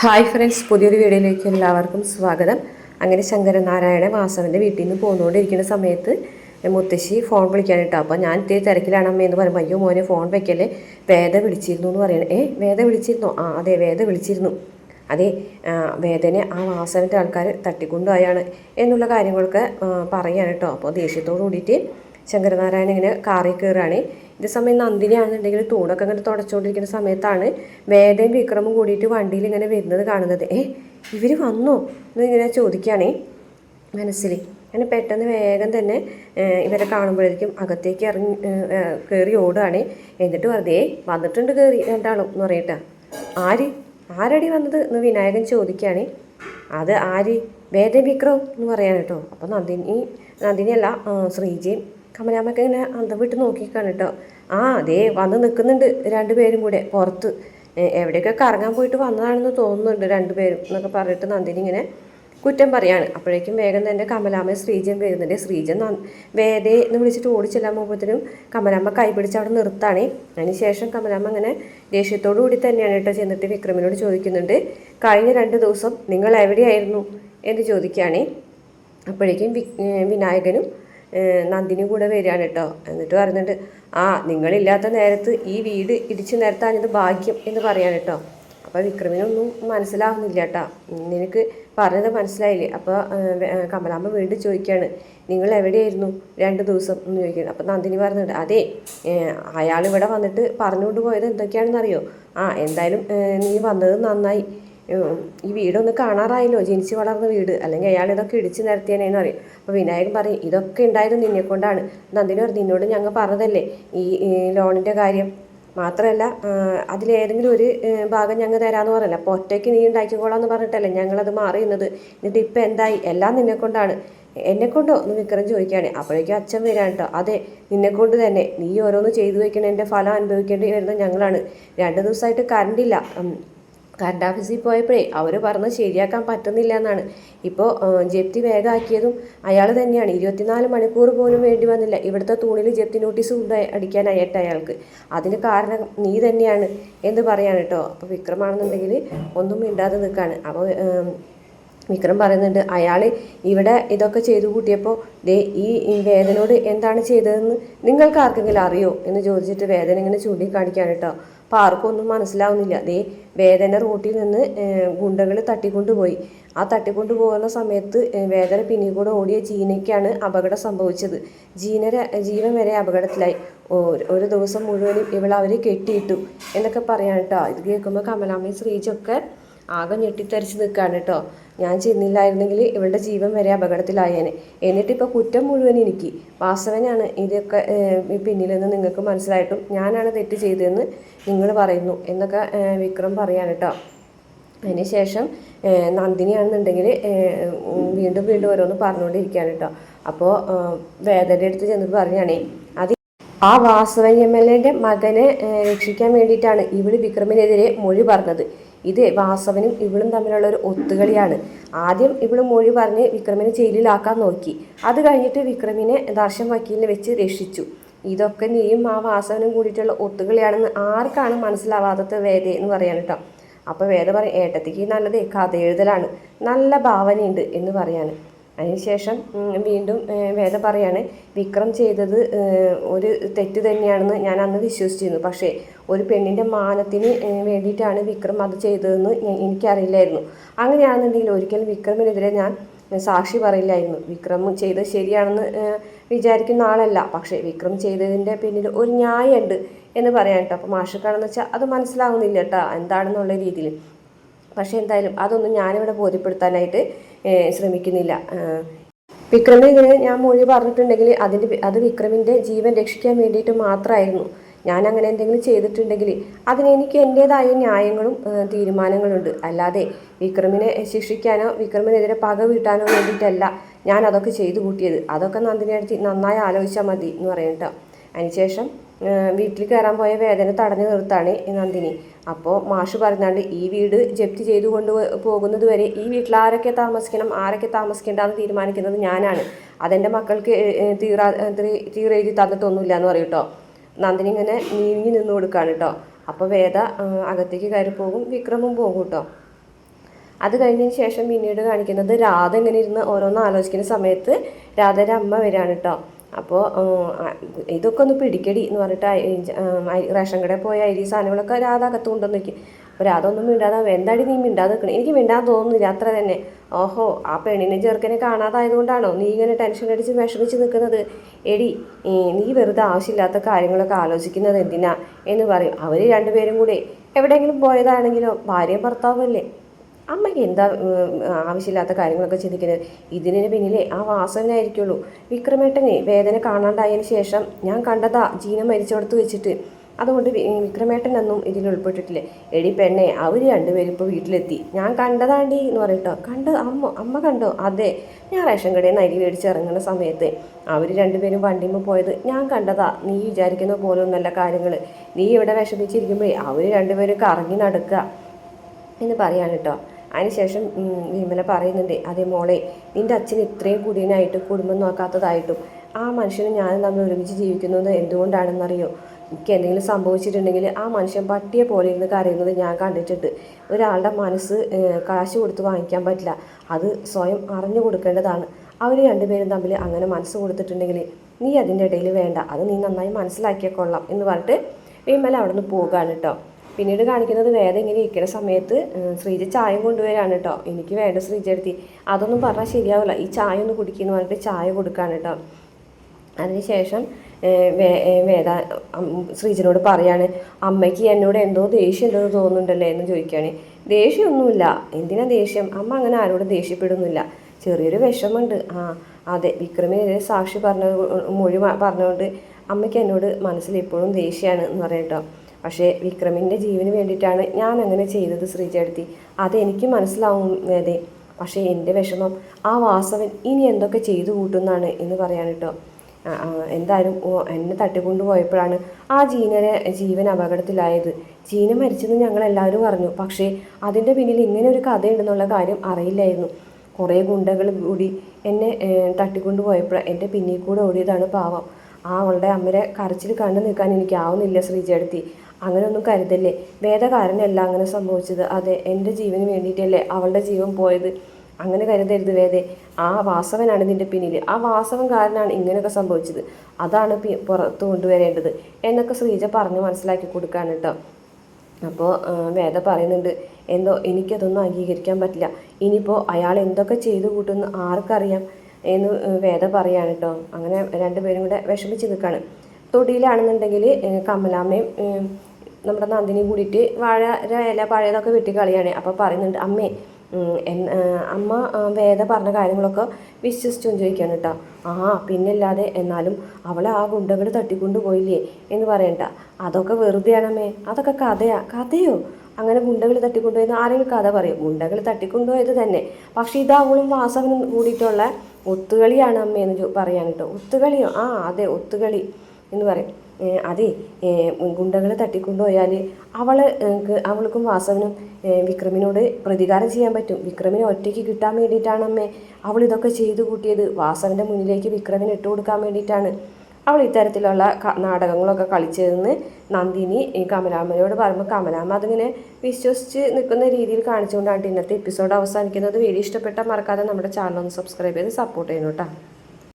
Hi friends പുതിയൊരു വീഡിയോയിലേക്ക് എല്ലാവർക്കും സ്വാഗതം. അങ്ങനെ ശങ്കരനാരായണ വാസവന്റെ വീട്ടിൽ നിന്ന് പോന്നുകൊണ്ടിരിക്കുന്ന സമയത്ത് മുത്തശ്ശി ഫോൺ വിളിക്കാനിട്ടോ അപ്പോൾ ഞാൻ ഇത്തിരി തിരക്കിലാണ് എന്ന് പറയുമ്പോൾ അയ്യോ മോനെ ഫോൺ വയ്ക്കല്ലേ വേദ വിളിച്ചിരുന്നു എന്ന് പറയണേ. ഏ വേദ വിളിച്ചിരുന്നു? ആ അതെ വേദ വിളിച്ചിരുന്നു. അതെ വേദനെ ആ വാസവന്റെ ആൾക്കാർ തട്ടിക്കൊണ്ടുപോയാണ് എന്നുള്ള കാര്യങ്ങളൊക്കെ പറയാണ് കേട്ടോ. അപ്പോൾ ദേഷ്യത്തോടു കൂടിയിട്ട് ശങ്കരനാരായണ ഇങ്ങനെ കാറിൽ കയറുകയാണ്. ഇതേ സമയം നന്ദിനിയാണെന്നുണ്ടെങ്കിൽ തൂണൊക്കെ ഇങ്ങനെ തുടച്ചുകൊണ്ടിരിക്കുന്ന സമയത്താണ് വേദയും വിക്രമും കൂടിയിട്ട് വണ്ടിയിൽ ഇങ്ങനെ വരുന്നത് കാണുന്നത്. ഏ ഇവർ വന്നോ? എന്ന് ഇങ്ങനെ ചോദിക്കുകയാണേ മനസ്സിൽ. അങ്ങനെ പെട്ടെന്ന് വേഗം തന്നെ ഇവരെ കാണുമ്പോഴേക്കും അകത്തേക്ക് ഇറങ്ങി കയറി ഓടുകയാണ്. എന്നിട്ട് വെറുതെ വന്നിട്ടുണ്ട് കയറി രണ്ടാളും എന്ന് പറയട്ടെ. ആര്? ആരടി വന്നത്? എന്ന് വിനായകൻ ചോദിക്കുകയാണ്. അത് ആര്? വേദ വിക്രം എന്ന് പറയാൻ കേട്ടോ. അപ്പോൾ നന്ദിനി നന്ദിനിയല്ല ശ്രീജയും കമലാമ്മയൊക്കെ ഇങ്ങനെ അന്തം വിട്ട് നോക്കിക്കാണ് കേട്ടോ ആ അതേ വന്ന് നിൽക്കുന്നുണ്ട് രണ്ടുപേരും കൂടെ പുറത്ത്. എവിടെയൊക്കെ കറങ്ങാൻ പോയിട്ട് വന്നതാണെന്ന് തോന്നുന്നുണ്ട് രണ്ടുപേരും എന്നൊക്കെ പറഞ്ഞിട്ട് നന്ദിനി ഇങ്ങനെ കുറ്റം പറയാണ്. അപ്പോഴേക്കും വേഗം തന്നെ കമലാമ്മ ശ്രീജൻ വരുന്നുണ്ട്. ശ്രീജൻ വേദേ എന്ന് വിളിച്ചിട്ട് ഓടിച്ചെല്ലാൻ പോകുമ്പോഴത്തേനും കമലാമ്മ കൈപിടിച്ച് അവിടെ നിർത്താണേ. അതിനുശേഷം കമലാമ്മ അങ്ങനെ ദേഷ്യത്തോടു കൂടി തന്നെയാണ് കേട്ടോ ചെന്നിട്ട് വിക്രമിനോട് ചോദിക്കുന്നുണ്ട്. കഴിഞ്ഞ രണ്ട് ദിവസം നിങ്ങൾ എവിടെയായിരുന്നു? എന്ന് ചോദിക്കുകയാണേ. അപ്പോഴേക്കും വിനായകനും ഏ, നന്ദിനിയും കൂടെ വരികയാണ് കേട്ടോ. എന്നിട്ട് പറഞ്ഞിട്ട് ആ നിങ്ങളില്ലാത്ത നേരത്ത് ഈ വീട് ഇടിച്ചു നിരത്താഞ്ഞത് ഭാഗ്യം എന്ന് പറയാൻ കേട്ടോ. അപ്പോൾ വിക്രമിനൊന്നും മനസ്സിലാവുന്നില്ല കേട്ടോ. നിനക്ക് പറഞ്ഞത് മനസ്സിലായില്ലേ? അപ്പോൾ കമലാമ്മ വീണ്ടും ചോദിക്കുകയാണ് നിങ്ങൾ എവിടെയായിരുന്നു രണ്ട് ദിവസം? എന്ന് ചോദിക്കുകയാണ്. അപ്പോൾ നന്ദിനി പറഞ്ഞിട്ട് അതെ അയാൾ ഇവിടെ വന്നിട്ട് പറഞ്ഞുകൊണ്ട് പോയത് എന്തൊക്കെയാണെന്ന് അറിയോ ആ എന്തായാലും നീ വന്നത് നന്നായി. ഈ വീടൊന്ന് കാണാറായല്ലോ ജനിച്ച് വളർന്ന വീട്. അല്ലെങ്കിൽ അയാൾ ഇതൊക്കെ ഇടിച്ചു നിരത്തിയനേന്ന് പറയും. അപ്പോൾ വിനായകൻ പറയും ഇതൊക്കെ ഉണ്ടായത് നിന്നെ കൊണ്ടാണ്. നന്ദിനി പറഞ്ഞു നിന്നോട് ഞങ്ങൾ പറഞ്ഞതല്ലേ ഈ ലോണിന്റെ കാര്യം? മാത്രമല്ല അതിലേതെങ്കിലും ഒരു ഭാഗം ഞങ്ങൾ തരാമെന്ന് പറയല്ല. അപ്പോൾ ഒറ്റയ്ക്ക് നീ ഉണ്ടാക്കിക്കോളാം എന്ന് പറഞ്ഞിട്ടല്ലേ ഞങ്ങളത് മാറി നിന്നത്. എന്നിട്ട് ഇപ്പം എന്തായി? എല്ലാം നിന്നെ കൊണ്ടാണ്. എന്നെ വിക്രം ചോദിക്കുകയാണ് അപ്പോഴേക്കും അച്ഛൻ വരാൻ കേട്ടോ അതെ നിന്നെ കൊണ്ട് തന്നെ. നീ ഓരോന്ന് ചെയ്തു വയ്ക്കണതിന്റെ ഫലം അനുഭവിക്കേണ്ടി വരുന്നത് ഞങ്ങളാണ്. രണ്ട് ദിവസമായിട്ട് കറണ്ടില്ല. കറണ്ട് ഓഫീസിൽ പോയപ്പോഴേ അവർ പറഞ്ഞ് ശരിയാക്കാൻ പറ്റുന്നില്ല എന്നാണ് ഇപ്പോൾ ജപ്തി വേഗമാക്കിയതും അയാൾ തന്നെയാണ്. ഇരുപത്തിനാല് മണിക്കൂർ പോലും വേണ്ടി വന്നില്ല. ഇവിടുത്തെ തൂണിൽ ജപ്തി നോട്ടീസ് അടിക്കാനായിട്ട് അയാൾക്ക്. അതിന് കാരണം നീ തന്നെയാണ് എന്ന് പറയാണ് കേട്ടോ അപ്പോൾ വിക്രമാണെന്നുണ്ടെങ്കിൽ ഒന്നും മിണ്ടാതെ നിൽക്കുകയാണ് അപ്പോൾ വിക്രം പറയുന്നുണ്ട് അയാൾ ഇവിടെ ഇതൊക്കെ ചെയ്തു കൂട്ടിയപ്പോൾ ദേ ഈ വേദനോട് എന്താണ് ചെയ്തതെന്ന് നിങ്ങൾക്ക് ആർക്കെങ്കിലും അറിയോ? എന്ന് ചോദിച്ചിട്ട് വേദന ഇങ്ങനെ ചൂണ്ടിക്കാണിക്കാൻ കേട്ടോ അപ്പോൾ ആർക്കും ഒന്നും മനസ്സിലാവുന്നില്ല. ദേ വേദന റോട്ടിൽ നിന്ന് ഗുണ്ടകൾ തട്ടിക്കൊണ്ടുപോയി. ആ തട്ടിക്കൊണ്ടു പോകുന്ന സമയത്ത് വേദന പിന്നിൽ കൂടെ ഓടിയ ജീനയ്ക്കാണ് അപകടം സംഭവിച്ചത്. ജീന ജീവൻ വരെ അപകടത്തിലായി. ഒരു ദിവസം മുഴുവനും ഇവളവർ കെട്ടിയിട്ടു. എന്നൊക്കെ പറയാൻ കേട്ടോ ഇത് കേൾക്കുമ്പോൾ കമലാമ്മയും ശ്രീജൊക്കെ ആകെ ഞെട്ടിത്തരിച്ച് നിൽക്കുകയാണ് കേട്ടോ ഞാൻ ചെന്നില്ലായിരുന്നെങ്കിൽ ഇവളുടെ ജീവൻ വരെ അപകടത്തിലായേനെ. എന്നിട്ടിപ്പോൾ കുറ്റം മുഴുവൻ എനിക്ക്. വാസവനാണ് ഇതൊക്കെ പിന്നിലെന്ന് നിങ്ങൾക്ക് മനസ്സിലായിട്ടും ഞാനാണ് തെറ്റ് ചെയ്തതെന്ന് നിങ്ങൾ പറയുന്നു എന്നൊക്കെ വിക്രം പറയാണ് കേട്ടോ. അതിനുശേഷം നന്ദിനിയാണെന്നുണ്ടെങ്കിൽ വീണ്ടും വീണ്ടും ഓരോന്ന് പറഞ്ഞുകൊണ്ടിരിക്കുകയാണ് കേട്ടോ. അപ്പോൾ വേദന്റെ അടുത്ത് ചെന്നിട്ട് പറയുകയാണേ അത് ആ വാസവൻ എം എൽ എന്റെ മകനെ രക്ഷിക്കാൻ വേണ്ടിയിട്ടാണ് ഇവൾ വിക്രമിനെതിരെ മൊഴി പറഞ്ഞത്. ഇത് വാസവനും ഇവളും തമ്മിലുള്ള ഒരു ഒത്തുകളിയാണ്. ആദ്യം ഇവൾ മൊഴി പറഞ്ഞ് വിക്രമിനെ ജയിലിലാക്കാൻ നോക്കി. അത് കഴിഞ്ഞിട്ട് വിക്രമിനെ ദർശൻ വക്കീലിനെ വെച്ച് രക്ഷിച്ചു. ഇതൊക്കെ നീയും ആ വാസവനും കൂടിയിട്ടുള്ള ഒത്തുകളിയാണെന്ന് ആർക്കാണ് മനസ്സിലാവാത്തത് വേദ എന്ന് പറയാൻ കേട്ടോ. അപ്പോൾ വേദ പറയും ഏട്ടത്തിക്ക് നല്ലത് കഥ എഴുതലാണ് നല്ല ഭാവനയുണ്ട് എന്ന് പറയാണ് അതിനുശേഷം വീണ്ടും വേദ പറയാണ് വിക്രം ചെയ്തത് ഒരു തെറ്റ് തന്നെയാണെന്ന് ഞാൻ അന്ന് വിശ്വസിച്ചിരുന്നു. പക്ഷേ ഒരു പെണ്ണിന്റെ മാനത്തിന് വേണ്ടിയിട്ടാണ് വിക്രം അത് ചെയ്തതെന്ന് എനിക്കറിയില്ലായിരുന്നു. അങ്ങനെയാണെന്നുണ്ടെങ്കിൽ ഒരിക്കലും വിക്രമിനെതിരെ ഞാൻ സാക്ഷി പറയില്ലായിരുന്നു. വിക്രം ചെയ്തത് ശരിയാണെന്ന് വിചാരിക്കുന്ന ആളല്ല. പക്ഷേ വിക്രം ചെയ്തതിന്റെ പിന്നിൽ ഒരു ന്യായമുണ്ട് എന്ന് പറയാൻ കേട്ടോ. അപ്പോൾ മാഷക്കാണെന്ന് വെച്ചാൽ അത് മനസ്സിലാകുന്നില്ല കേട്ടോ. എന്താണെന്നുള്ള രീതിയിൽ. പക്ഷേ എന്തായാലും അതൊന്നും ഞാനിവിടെ ബോധ്യപ്പെടുത്താനായിട്ട് ശ്രമിക്കുന്നില്ല. വിക്രമിന് ഞാൻ മൊഴി പറഞ്ഞിട്ടുണ്ടെങ്കിൽ അതിന്റെ അത് വിക്രമിന്റെ ജീവൻ രക്ഷിക്കാൻ വേണ്ടിയിട്ട് മാത്രമായിരുന്നു. ഞാൻ അങ്ങനെ എന്തെങ്കിലും ചെയ്തിട്ടുണ്ടെങ്കിൽ അതിന് എനിക്ക് എന്റേതായ ന്യായങ്ങളും തീരുമാനങ്ങളുണ്ട്. അല്ലാതെ വിക്രമിനെ ശിക്ഷിക്കാനോ വിക്രമിനെതിരെ പക വീട്ടാനോ വേണ്ടിയിട്ടല്ല ഞാൻ അതൊക്കെ ചെയ്തു കൂട്ടിയത്. അതൊക്കെ നന്ദിനി അടുത്ത് നന്നായി ആലോചിച്ചാൽ മതി എന്ന് പറയുന്നുണ്ടോ കേട്ടോ. അതിനുശേഷം വീട്ടിൽ കയറാൻ പോയ വേദന തടഞ്ഞു നിർത്താണ് നന്ദിനി. അപ്പോൾ മാഷ് പറഞ്ഞാണ്ട് ഈ വീട് ജപ്തി ചെയ്തു കൊണ്ട് പോകുന്നത് വരെ ഈ വീട്ടിൽ ആരൊക്കെ താമസിക്കണം ആരൊക്കെ താമസിക്കേണ്ടെന്ന് തീരുമാനിക്കുന്നത് ഞാനാണ്. അതെന്റെ മക്കൾക്ക് തീറാ തീറെഴുതി തന്നിട്ടൊന്നുമില്ല എന്ന് പറയും കേട്ടോ നന്ദിനി ഇങ്ങനെ നീങ്ങി നിന്ന് കൊടുക്കുകയാണ് കേട്ടോ അപ്പോൾ വേദ അകത്തേക്ക് കയറി പോകും വിക്രമും പോകും കേട്ടോ അത് കഴിഞ്ഞതിന് ശേഷം പിന്നീട് കാണിക്കുന്നത് രാധ ഇങ്ങനെ ഇരുന്ന് ഓരോന്ന് ആലോചിക്കുന്ന സമയത്ത് രാധയുടെ അമ്മ വരികയാണ് കേട്ടോ അപ്പോൾ ഇതൊക്കെ ഒന്ന് പിടിക്കടി എന്ന് പറഞ്ഞിട്ട് റേഷൻ കടയിൽ പോയ അരി സാധനങ്ങളൊക്കെ രാധാകത്ത് കൊണ്ടുവന്ന് വെക്കും അപ്പോൾ രാധൊന്നും മിണ്ടാതെ എന്താടി നീ മിണ്ടാതെ നിൽക്കണം എനിക്ക് മിണ്ടാൻ തോന്നുന്നില്ല അത്ര തന്നെ. ഓഹോ ആ പെണ്ണിനെ ചെറുക്കനെ കാണാതായതുകൊണ്ടാണോ നീ ഇങ്ങനെ ടെൻഷൻ അടിച്ച് വിഷമിച്ച് നിൽക്കുന്നത്? എടി നീ വെറുതെ ആവശ്യമില്ലാത്ത കാര്യങ്ങളൊക്കെ ആലോചിക്കുന്നത് എന്തിനാ? എന്ന് പറയും. അവർ രണ്ടുപേരും കൂടെ എവിടെയെങ്കിലും പോയതാണെങ്കിലോ ഭാര്യയും ഭർത്താവല്ലേ അമ്മയ്ക്ക് എന്താ ആവശ്യമില്ലാത്ത കാര്യങ്ങളൊക്കെ ചിന്തിക്കുന്നത്? ഇതിന് പിന്നിലെ ആ വാസനായിരിക്കുള്ളൂ വിക്രമേട്ടനെ വേദന കാണാണ്ടായതിനു ശേഷം ഞാൻ കണ്ടതാ ജീന മരിച്ചോടത്ത് വെച്ചിട്ട്. അതുകൊണ്ട് വിക്രമേട്ടനൊന്നും ഇതിൽ ഉൾപ്പെട്ടിട്ടില്ല. എടി പെണ്ണെ അവർ രണ്ടുപേരും ഇപ്പോൾ വീട്ടിലെത്തി. ഞാൻ കണ്ടതാണ്ടി എന്ന് പറയട്ടോ. കണ്ട് അമ്മ അമ്മ കണ്ടോ? അതെ. ഞാൻ റേഷൻ കടയിൽ നിന്ന് അരി മേടിച്ച് ഇറങ്ങുന്ന സമയത്ത് അവർ രണ്ടുപേരും വണ്ടിമ്മ പോയത്. ഞാൻ കണ്ടതാ നീ വിചാരിക്കുന്ന പോലെ ഒന്നല്ല കാര്യങ്ങൾ നീ ഇവിടെ വിഷമിച്ചിരിക്കുമ്പോഴേ അവർ രണ്ടുപേരും കറങ്ങി നടക്കുക എന്ന് പറയാണ് കേട്ടോ. അതിനുശേഷം വിമല പറയുന്നുണ്ട് അതേ മോളെ നിന്റെ അച്ഛൻ ഇത്രയും കുടിയനായിട്ടും കുടുംബം നോക്കാത്തതായിട്ടും ആ മനുഷ്യനും ഞാനും തമ്മിൽ ഒരുമിച്ച് ജീവിക്കുന്നത് എന്തുകൊണ്ടാണെന്നറിയോ? എനിക്ക് എന്തെങ്കിലും സംഭവിച്ചിട്ടുണ്ടെങ്കിൽ ആ മനുഷ്യൻ പട്ടിയെ പോലെ ഇരുന്ന് കരയുന്നത് ഞാൻ കണ്ടിട്ടുണ്ട്. ഒരാളുടെ മനസ്സ് കാശ് കൊടുത്ത് വാങ്ങിക്കാൻ പറ്റില്ല. അത് സ്വയം അറിഞ്ഞു കൊടുക്കേണ്ടതാണ്. അവർ രണ്ടുപേരും തമ്മിൽ അങ്ങനെ മനസ്സ് കൊടുത്തിട്ടുണ്ടെങ്കിൽ നീ അതിന്റെ ഇടയിൽ വേണ്ട. അത് നീ നന്നായി മനസ്സിലാക്കിയാൽ കൊള്ളാം എന്ന് പറഞ്ഞിട്ട് വിമല അവിടെ നിന്ന് പോവുകയാണ് കേട്ടോ. പിന്നീട് കാണിക്കുന്നത് വേദ ഇങ്ങനെ ഇരിക്കുന്ന സമയത്ത് ശ്രീജ ചായ കൊണ്ടുവരാണ് കേട്ടോ എനിക്ക് വേണ്ട ശ്രീജ എടുത്തി. അതൊന്നും പറഞ്ഞാൽ ശരിയാവില്ല ഈ ചായ ഒന്ന് കുടിക്കുന്നു പറഞ്ഞിട്ട് ചായ കൊടുക്കാണ് കേട്ടോ അതിനുശേഷം വേദ ശ്രീജനോട് പറയാണ് അമ്മയ്ക്ക് എന്നോട് എന്തോ ദേഷ്യം ഉണ്ടെന്ന് തോന്നുന്നുണ്ടല്ലേ? എന്ന് ചോദിക്കുകയാണ് ദേഷ്യമൊന്നുമില്ല എന്തിനാ ദേഷ്യം? അമ്മ അങ്ങനെ ആരോടും ദേഷ്യപ്പെടുന്നില്ല. ചെറിയൊരു വിഷമമുണ്ട്. ആ അതെ. വിക്രമിനെതിരെ സാക്ഷി പറഞ്ഞ മൊഴി പറഞ്ഞുകൊണ്ട് അമ്മയ്ക്ക് എന്നോട് മനസ്സിൽ ഇപ്പോഴും ദേഷ്യമാണ് എന്ന് പറയട്ടോ പക്ഷേ വിക്രമിന്റെ ജീവന് വേണ്ടിയിട്ടാണ് ഞാൻ അങ്ങനെ ചെയ്തത് ശ്രീചേട്ടത്തി. അതെനിക്ക് മനസ്സിലാവും അതെ പക്ഷേ എന്റെ വിഷമം ആ വാസവൻ ഇനി എന്തൊക്കെ ചെയ്തു കൂട്ടുന്നാണ് എന്ന് പറയാൻ കേട്ടോ. എന്തായാലും എന്നെ തട്ടിക്കൊണ്ടു പോയപ്പോഴാണ് ആ ജീനനെ ജീവൻ അപകടത്തിലായത്. ജീന മരിച്ചെന്ന് ഞങ്ങൾ എല്ലാവരും പറഞ്ഞു പക്ഷേ അതിന്റെ പിന്നിൽ ഇങ്ങനെ ഒരു കഥയുണ്ടെന്നുള്ള കാര്യം അറിയില്ലായിരുന്നു. കുറേ ഗുണ്ടകൾ കൂടി എന്നെ തട്ടിക്കൊണ്ടുപോയപ്പോൾ തട്ടിക്കൊണ്ടു പോയപ്പോൾ എന്റെ പിന്നിൽ കൂടെ ഓടിയതാണ് പാവം. ആ അവളുടെ അമ്മരെ കരച്ചിൽ കണ്ടു നിൽക്കാൻ എനിക്കാവുന്നില്ല ശ്രീചേടത്തി അങ്ങനെയൊന്നും കരുതല്ലേ? വേദകാരനല്ല അങ്ങനെ സംഭവിച്ചത്. അതെ എന്റെ ജീവന് വേണ്ടിയിട്ടല്ലേ അവളുടെ ജീവൻ പോയത്. അങ്ങനെ കരുതരുത് വേദേ. ആ വാസവനാണ് ഇതിന്റെ പിന്നിൽ. ആ വാസവൻ കാരനാണ് ഇങ്ങനെയൊക്കെ സംഭവിച്ചത്. അതാണ് പുറത്ത് കൊണ്ടുവരേണ്ടത്. എന്നൊക്കെ ശ്രീജ പറഞ്ഞ് മനസ്സിലാക്കി കൊടുക്കാണ് കേട്ടോ. അപ്പോൾ വേദ പറയുന്നുണ്ട് എന്തോ എനിക്കതൊന്നും അംഗീകരിക്കാൻ പറ്റില്ല. ഇനിയിപ്പോൾ അയാൾ എന്തൊക്കെ ചെയ്തു കൂട്ടുമെന്ന് ആർക്കറിയാം? എന്ന് വേദ പറയാണ് കേട്ടോ. അങ്ങനെ രണ്ടുപേരും കൂടെ വിഷമിച്ച് നിൽക്കുകയാണ് തൊടിയിലാണെന്നുണ്ടെങ്കിൽ കമലാമ്മയും നമ്മുടെ നന്ദിനി കൂടിയിട്ട് വാഴ ഇല പഴയതൊക്കെ വെട്ടി കളിയാണ്. അപ്പോൾ പറയുന്നുണ്ട് അമ്മേ അമ്മ വേദ പറഞ്ഞ കാര്യങ്ങളൊക്കെ വിശ്വസിച്ചു ചോദിക്കാണ് കേട്ടോ ആ പിന്നില്ലാതെ എന്നാലും അവളെ ആ ഗുണ്ടകൾ തട്ടിക്കൊണ്ടു പോയില്ലേ? എന്ന് പറയണ്ട. അതൊക്കെ വെറുതെയാണമ്മേ. അതൊക്കെ കഥയാ. കഥയോ? അങ്ങനെ ഗുണ്ടകൾ തട്ടിക്കൊണ്ടുപോയെന്ന് ആരെങ്കിലും കഥ പറയും? ഗുണ്ടകൾ തട്ടിക്കൊണ്ടുപോയത് തന്നെ. പക്ഷേ ഇത് അവളും വാസവനും കൂടിയിട്ടുള്ള ഒത്തുകളിയാണ് അമ്മയെന്ന് പറയാൻ കേട്ടോ ഒത്തുകളിയോ? ആ അതെ ഒത്തുകളി എന്ന് പറയും. അതെ ഗുണ്ടകൾ തട്ടിക്കൊണ്ടുപോയാൽ അവൾ അവൾക്കും വാസവനും വിക്രമിനോട് പ്രതികാരം ചെയ്യാൻ പറ്റും. വിക്രമിനെ ഒറ്റയ്ക്ക് കിട്ടാൻ വേണ്ടിയിട്ടാണ് അമ്മേ അവൾ ഇതൊക്കെ ചെയ്തു കൂട്ടിയത്. വാസവന്റെ മുന്നിലേക്ക് വിക്രമിനെ ഇട്ട് കൊടുക്കാൻ വേണ്ടിയിട്ടാണ്. അവൾ ഇത്തരത്തിലുള്ള നാടകങ്ങളൊക്കെ കളിച്ചതെന്ന് നന്ദിനി കമലാമ്മയോട് പറയുമ്പോൾ കമലാമ്മ അതിങ്ങനെ വിശ്വസിച്ച് നിൽക്കുന്ന രീതിയിൽ കാണിച്ചുകൊണ്ടാണ് ഇന്നത്തെ എപ്പിസോഡ് അവസാനിക്കുന്നത്. വീഡിയോ ഇഷ്ടപ്പെട്ടാൽ മറക്കാതെ നമ്മുടെ ചാനൽ ഒന്ന് സബ്സ്ക്രൈബ് ചെയ്ത് സപ്പോർട്ട് ചെയ്യണം കേട്ടോ.